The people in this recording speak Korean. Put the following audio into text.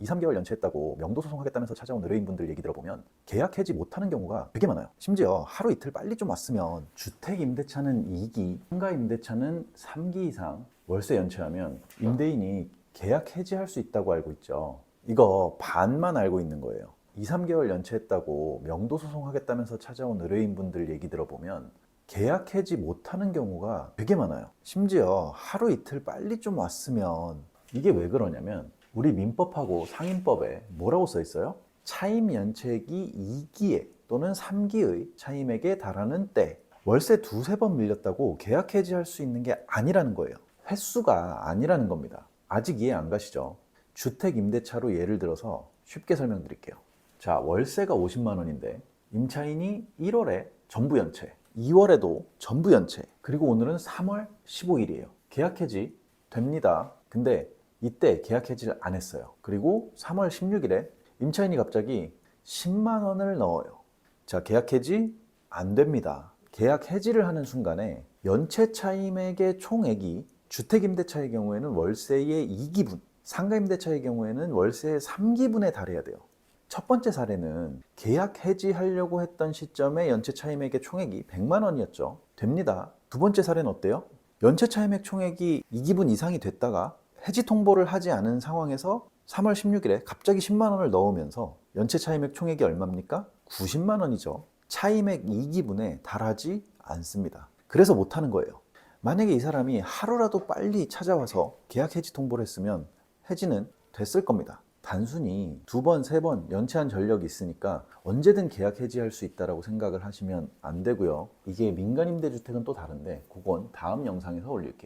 2, 3개월 연체했다고 명도 소송하겠다면서 찾아온 의뢰인분들 얘기 들어보면 계약 해지 못하는 경우가 되게 많아요. 심지어 하루 이틀 빨리 좀 왔으면 주택 임대차는 2기, 상가 임대차는 3기 이상 월세 연체하면 임대인이 계약 해지할 수 있다고 알고 있죠. 이거 반만 알고 있는 거예요. 2, 3개월 연체했다고 명도 소송하겠다면서 찾아온 의뢰인분들 얘기 들어보면 계약 해지 못하는 경우가 되게 많아요. 심지어 하루 이틀 빨리 좀 왔으면 이게 왜 그러냐면 우리 민법하고 상인법에 뭐라고 써 있어요? 차임 연체기 2기에 또는 3기의 차임액에 달하는 때 월세 두세 번 밀렸다고 계약 해지할 수 있는 게 아니라는 거예요. 횟수가 아니라는 겁니다. 아직 이해 안 가시죠? 주택 임대차로 예를 들어서 쉽게 설명드릴게요. 자, 월세가 50만 원인데 임차인이 1월에 전부 연체, 2월에도 전부 연체, 그리고 오늘은 3월 15일이에요. 계약 해지 됩니다. 근데 이때 계약 해지를 안 했어요. 그리고 3월 16일에 임차인이 갑자기 10만 원을 넣어요. 자, 계약 해지 안 됩니다. 계약 해지를 하는 순간에 연체 차임액의 총액이 주택 임대차의 경우에는 월세의 2기분, 상가 임대차의 경우에는 월세의 3기분에 달해야 돼요. 첫 번째 사례는 계약 해지하려고 했던 시점에 연체 차임액의 총액이 100만 원이었죠. 됩니다. 두 번째 사례는 어때요? 연체 차임액 총액이 2기분 이상이 됐다가 해지 통보를 하지 않은 상황에서 3월 16일에 갑자기 10만 원을 넣으면서 연체 차임액 총액이 얼마입니까? 90만 원이죠. 차임액 2기분에 달하지 않습니다. 그래서 못하는 거예요. 만약에 이 사람이 하루라도 빨리 찾아와서 계약 해지 통보를 했으면 해지는 됐을 겁니다. 단순히 두 번, 세 번 연체한 전력이 있으니까 언제든 계약 해지할 수 있다라고 생각을 하시면 안 되고요. 이게 민간 임대주택은 또 다른데 그건 다음 영상에서 올릴게요.